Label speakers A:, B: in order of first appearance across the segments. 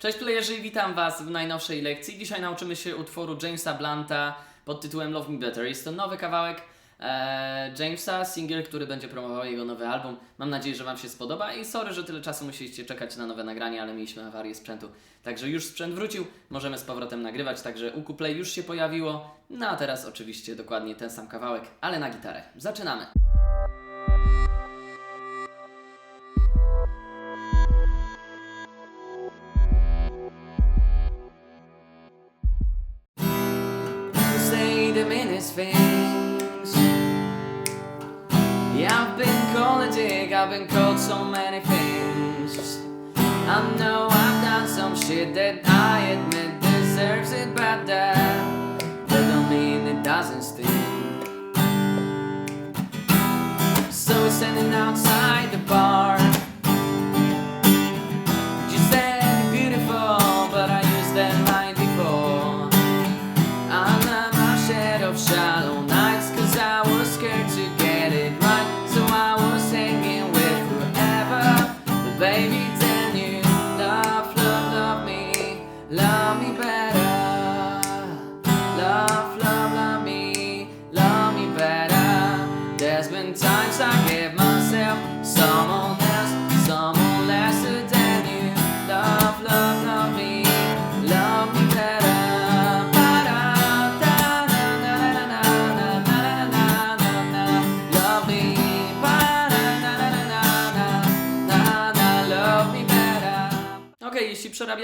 A: Cześć playerzy, witam Was w najnowszej lekcji. Dzisiaj nauczymy się utworu Jamesa Blunta pod tytułem Love Me Better. Jest to nowy kawałek e, Jamesa, single, który będzie promował jego nowy album. Mam nadzieję, że Wam się spodoba i sorry, że tyle czasu musieliście czekać na nowe nagranie, ale mieliśmy awarię sprzętu. Także już sprzęt wrócił, możemy z powrotem nagrywać, także Ukuplay już się pojawiło. No a teraz oczywiście dokładnie ten sam kawałek, ale na gitarę. Zaczynamy. Things. Yeah, I've been called a dick, I've been called so many things. I know I've done some shit that I admit deserves it, but that, that don't mean it doesn't sting. So we're standing outside the bar.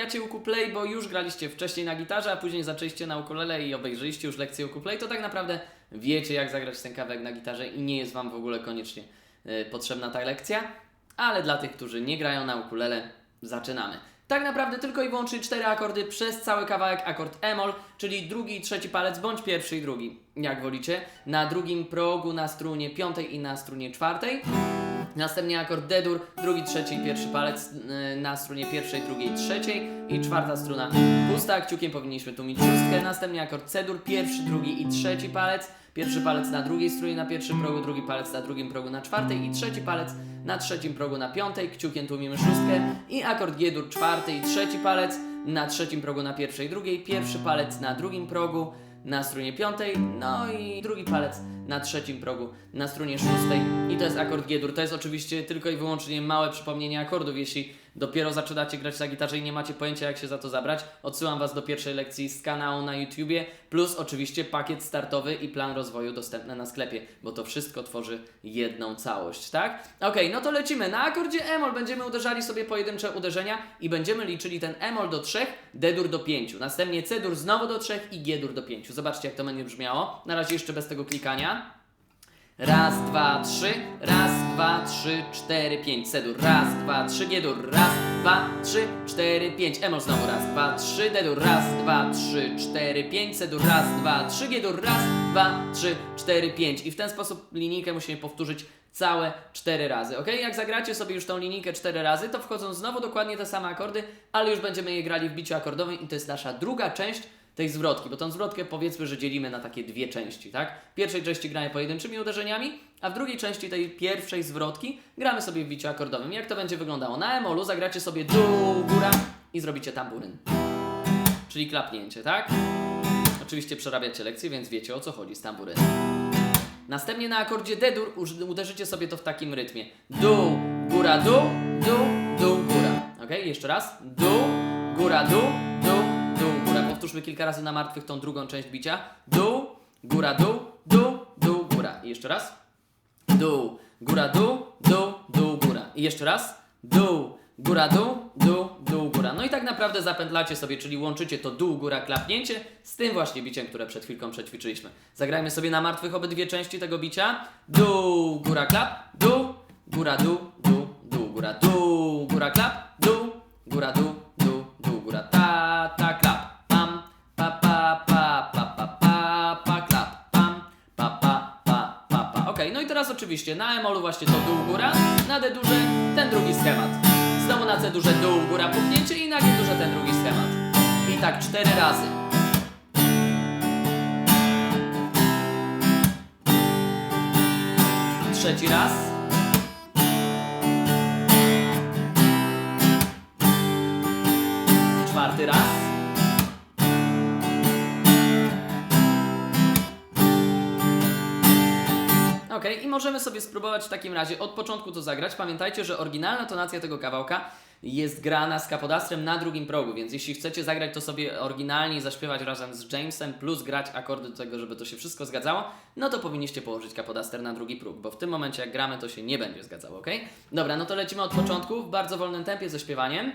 A: Przerabiacie ukulele, bo już graliście wcześniej na gitarze, a później zaczęliście na ukulele i obejrzeliście już lekcję ukulele, to tak naprawdę wiecie jak zagrać ten kawałek na gitarze i nie jest Wam w ogóle koniecznie e, potrzebna ta lekcja, ale dla tych, którzy nie grają na ukulele, zaczynamy. Tak naprawdę tylko i wyłącznie cztery akordy przez cały kawałek, akord E-moll, czyli drugi i trzeci palec, bądź pierwszy i drugi, jak wolicie, na drugim progu na strunie piątej i na strunie czwartej. Następnie akord D-dur, drugi, trzeci i pierwszy palec yy, na strunie pierwszej, drugiej, trzeciej i czwarta struna pusta. Kciukiem powinniśmy tu mieć szóstkę. Następnie akord C-dur, pierwszy, drugi i trzeci palec. Pierwszy palec na drugiej strunie na pierwszym progu, drugi palec na drugim progu na czwartej i trzeci palec na trzecim progu na piątej. Kciukiem tłumimy szóstkę i akord G-dur, czwarty i trzeci palec na trzecim progu na pierwszej, drugiej. Pierwszy palec na drugim progu na strunie piątej, no i drugi palec na trzecim progu na strunie szóstej i to jest akord G-dur. To jest oczywiście tylko i wyłącznie małe przypomnienie akordów, jeśli dopiero zaczynacie grać na gitarze i nie macie pojęcia jak się za to zabrać. Odsyłam Was do pierwszej lekcji z kanału na YouTubie, plus oczywiście pakiet startowy i plan rozwoju dostępny na sklepie, bo to wszystko tworzy jedną całość, tak? Okej, no to lecimy. Na akordzie E-moll będziemy uderzali sobie pojedyncze uderzenia i będziemy liczyli ten E-moll do 3, D-dur do 5. Następnie C-dur znowu do 3 i G-dur do 5. Zobaczcie jak to będzie brzmiało. Na razie jeszcze bez tego klikania. Raz, dwa, trzy, raz, dwa, trzy, cztery, pięć. Sedur, raz, dwa, trzy, G-dur, raz, dwa, trzy, cztery, pięć. Emol znowu, raz, dwa, trzy, D-dur, raz, dwa, trzy, cztery, pięć. Sedur, raz, dwa, trzy, G-dur, raz, dwa, trzy, cztery, pięć. I w ten sposób linijkę musimy powtórzyć całe cztery razy, ok? Jak zagracie sobie już tą linijkę cztery razy, to wchodzą znowu dokładnie te same akordy, ale już będziemy je grali w biciu akordowym i to jest nasza druga część tej zwrotki, bo tą zwrotkę powiedzmy, że dzielimy na takie dwie części, tak? W pierwszej części gramy pojedynczymi uderzeniami, a w drugiej części tej pierwszej zwrotki gramy sobie w biciu akordowym. Jak to będzie wyglądało? Na emolu zagracie sobie dół, góra i zrobicie tamburyn. Czyli klapnięcie, tak? Oczywiście przerabiacie lekcję, więc wiecie o co chodzi z tamburynem. Następnie na akordzie D-dur uderzycie sobie to w takim rytmie. Dół, góra, dół, dół, dół, góra. Ok? Jeszcze raz. Dół, góra, góra. Powtórzmy kilka razy na martwych tą drugą część bicia. Dół, góra, dół, dół, dół, góra. I jeszcze raz. Dół, góra, dół, dół, dół, góra. I jeszcze raz. Dół, góra, dół, dół, dół, góra. No i tak naprawdę zapętlacie sobie, czyli łączycie to dół, góra, klapnięcie z tym właśnie biciem, które przed chwilką przećwiczyliśmy. Zagrajmy sobie na martwych obydwie części tego bicia. Dół, góra, klap, dół, góra, dół, dół, dół, góra, dół, góra, klap, dół, góra, dół, oczywiście na emolu właśnie to dół, góra, na D duże ten drugi schemat. Znowu na C duże dół, góra, puknięcie i na G duże ten drugi schemat. I tak cztery razy. Trzeci raz. czwarty raz. Okej, i możemy sobie spróbować w takim razie od początku to zagrać. Pamiętajcie, że oryginalna tonacja tego kawałka jest grana z kapodastrem na drugim progu, więc jeśli chcecie zagrać to sobie oryginalnie i zaśpiewać razem z Jamesem, plus grać akordy do tego, żeby to się wszystko zgadzało, no to powinniście położyć kapodaster na drugi próg, bo w tym momencie jak gramy to się nie będzie zgadzało, ok? Dobra, no to lecimy od początku w bardzo wolnym tempie ze śpiewaniem.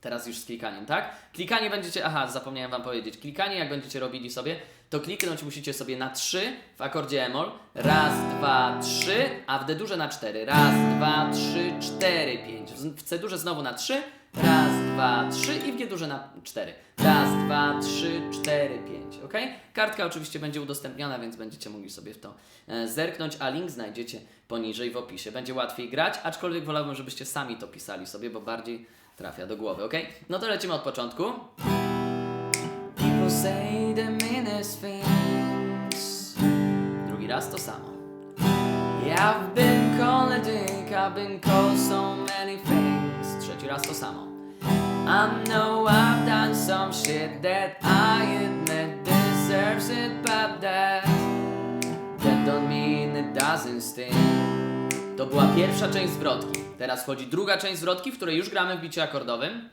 A: Teraz już z klikaniem, tak? Klikanie będziecie, aha, zapomniałem Wam powiedzieć. Klikanie, jak będziecie robili sobie, to kliknąć musicie sobie na 3 w akordzie E-moll. Raz, dwa, trzy, a w D-durze na 4. Raz, dwa, trzy, cztery, pięć. W C-durze znowu na 3. Raz, dwa, trzy i w G-durze na 4. Raz, dwa, trzy, cztery, pięć, ok? Kartka oczywiście będzie udostępniona, więc będziecie mogli sobie w to e, zerknąć, a link znajdziecie poniżej w opisie. Będzie łatwiej grać, aczkolwiek wolałbym, żebyście sami to pisali sobie, bo bardziej trafia do głowy, ok? No to lecimy od początku. Drugi raz to samo. I've been called a dick, I've been called so many things. Trzeci raz to samo. I know I've done some shit that I admit deserves it, but that doesn't sting. To była pierwsza część zwrotki. Teraz wchodzi druga część zwrotki, w której już gramy w biciu akordowym.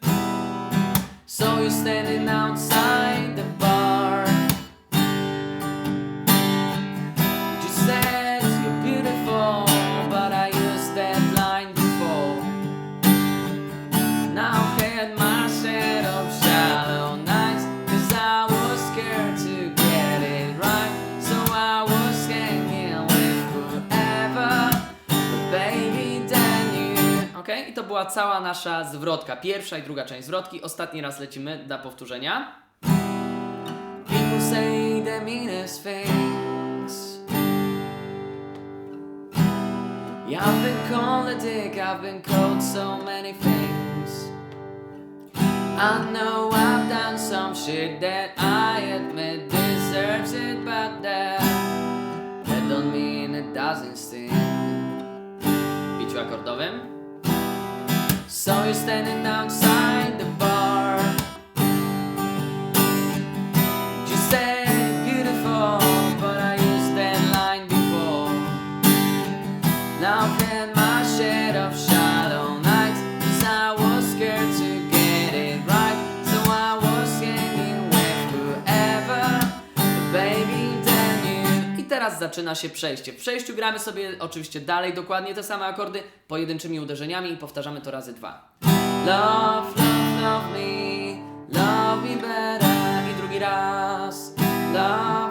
A: So you're standing outside the bar. Była cała nasza zwrotka. Pierwsza i druga część zwrotki. Ostatni raz lecimy dla powtórzenia. People say the meanest things. Yeah, I've been called a dick, I've been called so many things. I know I've done some shit that I admit deserves it, but that that don't mean it doesn't sting. W biciu akordowym. Saw you standing outside. Teraz zaczyna się przejście. W przejściu gramy sobie oczywiście dalej dokładnie te same akordy, pojedynczymi uderzeniami i powtarzamy to razy dwa. Love, love, love me, love me better. I drugi raz. Love,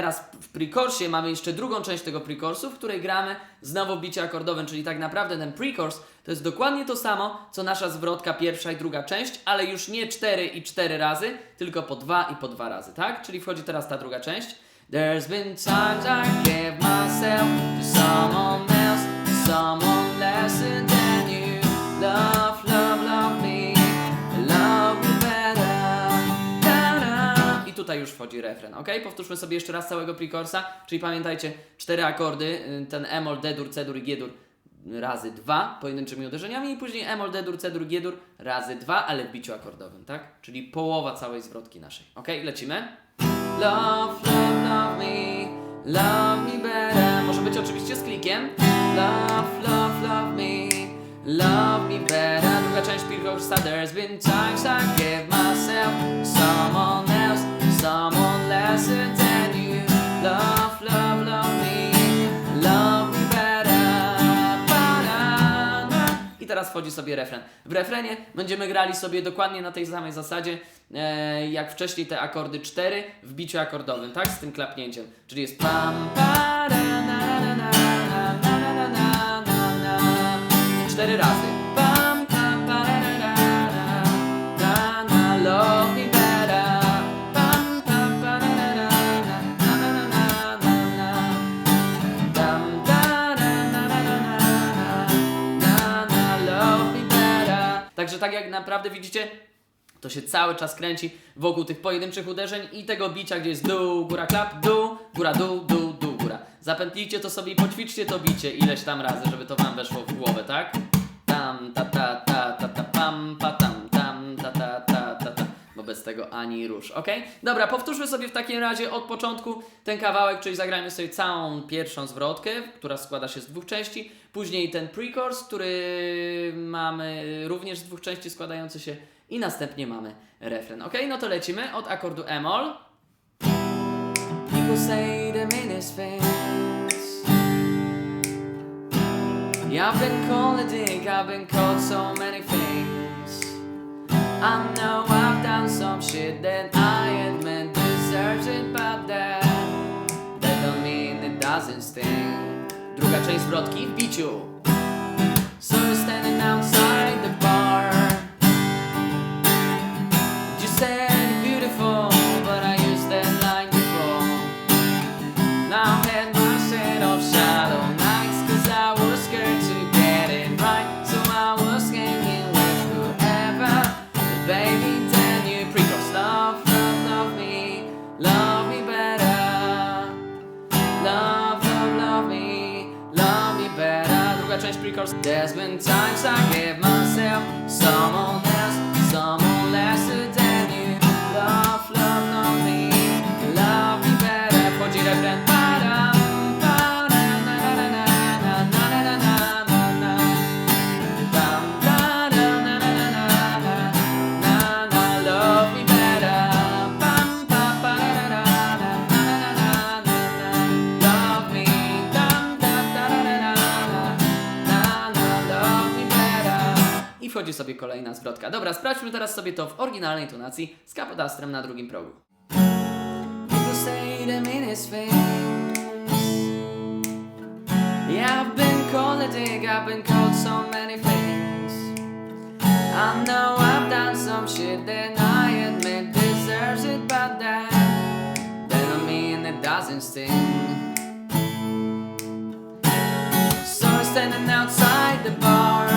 A: teraz w prekorsie mamy jeszcze drugą część tego prekorsu, w której gramy znowu bicie akordowym, czyli tak naprawdę ten prekors to jest dokładnie to samo, co nasza zwrotka pierwsza i druga część, ale już nie 4 i 4 razy, tylko po 2 i po 2 razy, tak? Czyli wchodzi teraz ta druga część. There's been times I gave myself to someone else, someone lesser than you. Love, tutaj już wchodzi refren, ok? Powtórzmy sobie jeszcze raz całego prekorsa, czyli pamiętajcie, cztery akordy, y, ten E-moll, D-dur, C-dur i G-dur razy dwa pojedynczymi uderzeniami i później E-moll, D-dur, C-dur, G-dur razy dwa, ale w biciu akordowym, tak? Czyli połowa całej zwrotki naszej, ok? Lecimy. Love, love, love me, love me better. Może być oczywiście z klikiem. Love, love, love me, love me better. Druga część prekorsa. There's been times I gave myself someone teraz wchodzi sobie refren. W refrenie będziemy grali sobie dokładnie na tej samej zasadzie, e, jak wcześniej te akordy 4 w biciu akordowym, tak? Z tym klapnięciem. Czyli jest pam, pa, na, na, na, na, tak jak naprawdę widzicie, to się cały czas kręci wokół tych pojedynczych uderzeń i tego bicia, gdzie jest dół, góra, klap, dół, góra, dół, dół, dół, góra. Zapętlijcie to sobie i poćwiczcie to bicie ileś tam razy, żeby to wam weszło w głowę, tak? Tam, ta ta ta ta ta pam, pa tam, bez tego ani rusz, ok? Dobra, powtórzmy sobie w takim razie od początku ten kawałek, czyli zagrajmy sobie całą pierwszą zwrotkę, która składa się z dwóch części. Później ten pre-chorus, który mamy również z dwóch części składający się. I następnie mamy refren, ok? No to lecimy od akordu E-moll. People say the meanest things. Yeah, I've been called a dick, I've been called so many things. I know I've done some shit that I admit deserves it, but that that don't mean it doesn't sting. Druga część zwrotki w biciu. So you're standing outside I wchodzi sobie kolejna zwrotka. Dobra, sprawdźmy teraz sobie to w oryginalnej tonacji z kapodastrem na drugim progu. I know I've done some shit that I admit deserves it, but that don't mean it doesn't sting. So I'm standing outside the bar.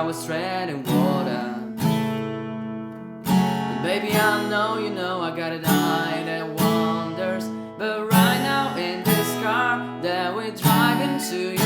A: I was treading water Baby, I know you know I got an eye that wonders. But right now in this car that we're driving to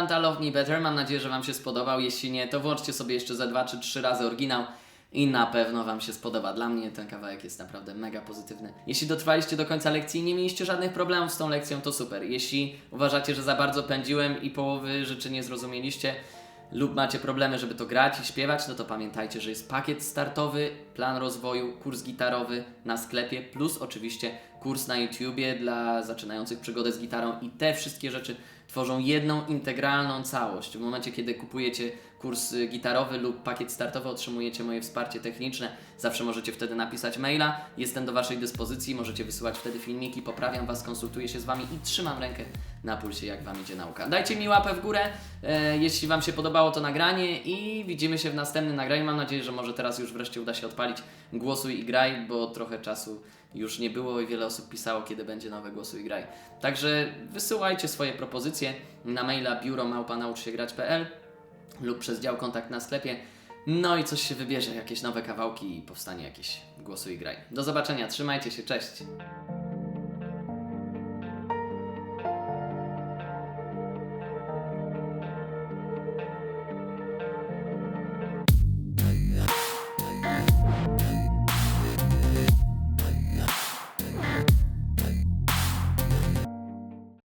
A: Blanta Love Me Better. Mam nadzieję, że Wam się spodobał. Jeśli nie, to włączcie sobie jeszcze za dwa czy trzy razy oryginał i na pewno Wam się spodoba. Dla mnie ten kawałek jest naprawdę mega pozytywny. Jeśli dotrwaliście do końca lekcji i nie mieliście żadnych problemów z tą lekcją, to super. Jeśli uważacie, że za bardzo pędziłem i połowy rzeczy nie zrozumieliście, lub macie problemy, żeby to grać i śpiewać, no to pamiętajcie, że jest pakiet startowy, plan rozwoju, kurs gitarowy na sklepie, plus oczywiście kurs na YouTubie dla zaczynających przygodę z gitarą i te wszystkie rzeczy tworzą jedną integralną całość. W momencie, kiedy kupujecie kurs y, gitarowy lub pakiet startowy, otrzymujecie moje wsparcie techniczne. Zawsze możecie wtedy napisać maila. Jestem do Waszej dyspozycji, możecie wysyłać wtedy filmiki, poprawiam Was, konsultuję się z Wami i trzymam rękę na pulsie, jak Wam idzie nauka. Dajcie mi łapę w górę, e, jeśli Wam się podobało to nagranie i widzimy się w następnym nagraniu. Mam nadzieję, że może teraz już wreszcie uda się odpalić Głosuj i graj, bo trochę czasu już nie było i wiele osób pisało, kiedy będzie nowe Głosuj graj. Także wysyłajcie swoje propozycje na maila biuromałpanauczsiegrać.pl lub przez dział kontakt na sklepie. No i coś się wybierze, jakieś nowe kawałki i powstanie jakieś Głosuj graj. Do zobaczenia, trzymajcie się, cześć!